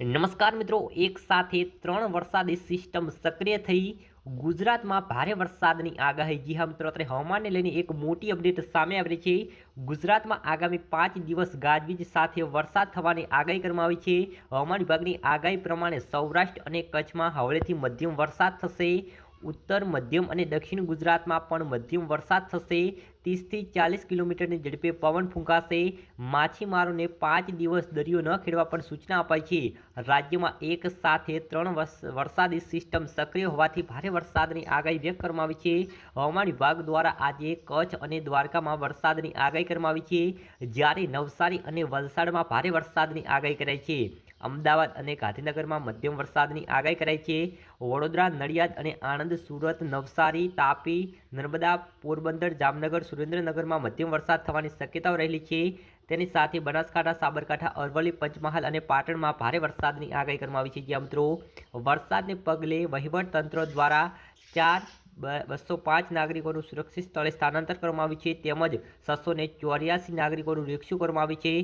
નમસ્કાર મિત્રો, એક સાથે ત્રણ વરસાદી સિસ્ટમ સક્રિય થઈ. ગુજરાતમાં ભારે વરસાદની આગાહી. જી હા મિત્રો અત્યારે હવામાનને લઈને એક મોટી અપડેટ સામે આવી છે. ગુજરાતમાં આગામી પાંચ દિવસ ગાજવીજ સાથે વરસાદ થવાની આગાહી કરવામાં આવી છે. હવામાન વિભાગની આગાહી પ્રમાણે સૌરાષ્ટ્ર અને કચ્છમાં હળવેથી મધ્યમ વરસાદ થશે. ઉત્તર, મધ્યમ અને દક્ષિણ ગુજરાતમાં પણ મધ્યમ વરસાદ થશે. ત્રીસથી ચાલીસ કિલોમીટરની ઝડપે પવન ફૂંકાશે. માછીમારોને પાંચ દિવસ દરિયો ન ખેડવા પણ સૂચના અપાઈ છે. રાજ્યમાં એક સાથે ત્રણ વરસાદી સિસ્ટમ સક્રિય હોવાથી ભારે વરસાદની આગાહી વ્યક્ત કરવામાં આવી છે. હવામાન વિભાગ દ્વારા આજે કચ્છ અને દ્વારકામાં વરસાદની આગાહી કરવામાં આવી છે. જ્યારે નવસારી અને વલસાડમાં ભારે વરસાદની આગાહી કરાઈ છે. અમદાવાદ અને ગાંધીનગરમાં મધ્યમ વરસાદની આગાહી કરાઈ છે. વડોદરા, નડિયાદ અને આણંદ, સુરત, નવસારી, તાપી, નર્મદા, પોરબંદર, જામનગર, સુરેન્દ્રનગરમાં મધ્યમ વરસાદ થવાની શક્યતાઓ રહેલી છે. તેની સાથે બનાસકાંઠા, સાબરકાંઠા, અરવલ્લી, પંચમહાલ અને પાટણમાં ભારે વરસાદની આગાહી કરવામાં આવી છે. જ્યાં મિત્રો, વરસાદને પગલે વહીવટતંત્ર દ્વારા ચાર બસો પાંચ નાગરિકોનું સુરક્ષિત સ્થળે સ્થાનાંતર કરવામાં આવ્યું છે. તેમજ છસો ચોર્યાસી નાગરિકોનું રેસ્ક્યુ કરવામાં આવ્યું છે.